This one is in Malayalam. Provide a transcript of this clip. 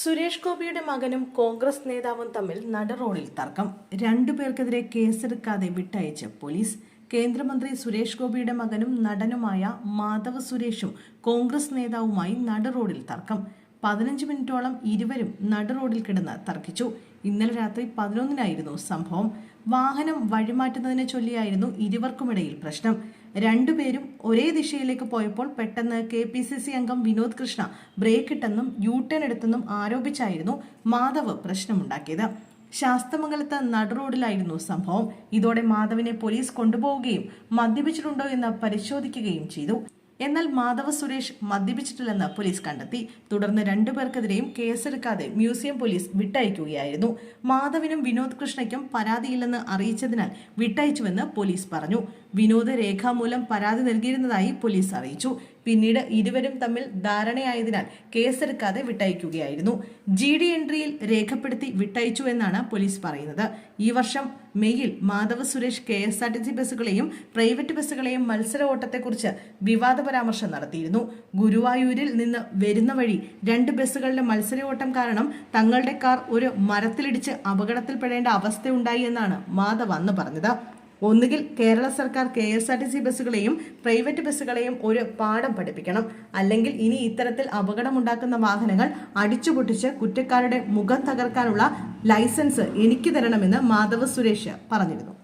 സുരേഷ് ഗോപിയുടെ മകനും കോൺഗ്രസ് നേതാവും തമ്മിൽ നടുറോഡിൽ തർക്കം. രണ്ടു രണ്ടുപേർക്കെതിരെ കേസെടുക്കാതെ വിട്ടയച്ച് പോലീസ്. കേന്ദ്രമന്ത്രി സുരേഷ് ഗോപിയുടെ മകനും നടനുമായ മാധവ് സുരേഷും കോൺഗ്രസ് നേതാവുമായി നടുറോഡിൽ തർക്കം. പതിനഞ്ച് മിനിറ്റോളം ഇരുവരും നടു റോഡിൽ കിടന്ന് തർക്കിച്ചു. ഇന്നലെ രാത്രി പതിനൊന്നിനായിരുന്നു സംഭവം. വാഹനം വഴിമാറ്റുന്നതിനെ ചൊല്ലിയായിരുന്നു ഇരുവർക്കുമിടയിൽ പ്രശ്നം. രണ്ടുപേരും ഒരേ ദിശയിലേക്ക് പോയപ്പോൾ പെട്ടെന്ന് കെ പി സി സി അംഗം വിനോദ് കൃഷ്ണ ബ്രേക്ക് ഇട്ടെന്നും യു ടേൺ എടുത്തെന്നും ആരോപിച്ചായിരുന്നു മാധവ് പ്രശ്നമുണ്ടാക്കിയത്. ശാസ്തമംഗലത്ത് നടുറോഡിലായിരുന്നു സംഭവം. ഇതോടെ മാധവിനെ പോലീസ് കൊണ്ടുപോവുകയും മദ്യപിച്ചിട്ടുണ്ടോ എന്ന് പരിശോധിക്കുകയും ചെയ്തു. എന്നാൽ മാധവ സുരേഷ് മദ്യപിച്ചിട്ടില്ലെന്ന് പോലീസ് കണ്ടെത്തി. തുടർന്ന് രണ്ടുപേർക്കെതിരെയും കേസെടുക്കാതെ മ്യൂസിയം പോലീസ് വിട്ടയക്കുകയായിരുന്നു. മാധവിനും വിനോദ് കൃഷ്ണയ്ക്കും പരാതിയില്ലെന്ന് അറിയിച്ചതിനാൽ വിട്ടയച്ചുവെന്ന് പോലീസ് പറഞ്ഞു. വിനോദ് രേഖാമൂലം പരാതി നൽകിയിരുന്നതായി പോലീസ് അറിയിച്ചു. പിന്നീട് ഇരുവരും തമ്മിൽ ധാരണയായതിനാൽ കേസെടുക്കാതെ വിട്ടയക്കുകയായിരുന്നു. ജി ഡി എൻട്രിയിൽ രേഖപ്പെടുത്തി വിട്ടയച്ചു എന്നാണ് പോലീസ് പറയുന്നത്. ഈ വർഷം മെയ്യിൽ Madhav Suresh K S R T C ബസ്സുകളെയും private ബസ്സുകളെയും മത്സര ഓട്ടത്തെക്കുറിച്ച് വിവാദ പരാമർശം നടത്തിയിരുന്നു. ഗുരുവായൂരിൽ നിന്ന് വരുന്ന വഴി രണ്ട് ബസ്സുകളുടെ മത്സര ഓട്ടം കാരണം തങ്ങളുടെ കാർ ഒരു മരത്തിലിടിച്ച് അപകടത്തിൽപ്പെടേണ്ട അവസ്ഥയുണ്ടായി എന്നാണ് മാധവ് അന്ന് പറഞ്ഞത്. ഒന്നുകിൽ കേരള സർക്കാർ K S R T C ബസ്സുകളെയും private ബസ്സുകളെയും ഒരു പാഠം പഠിപ്പിക്കണം. അല്ലെങ്കിൽ ഇനി ഇത്തരത്തിൽ അപകടമുണ്ടാക്കുന്ന വാഹനങ്ങൾ അടിച്ചുപൊട്ടിച്ച് കുറ്റക്കാരുടെ മുഖം തകർക്കാനുള്ള ലൈസൻസ് എനിക്ക് തരണമെന്ന് മാധവ് സുരേഷ് പറഞ്ഞിരുന്നു.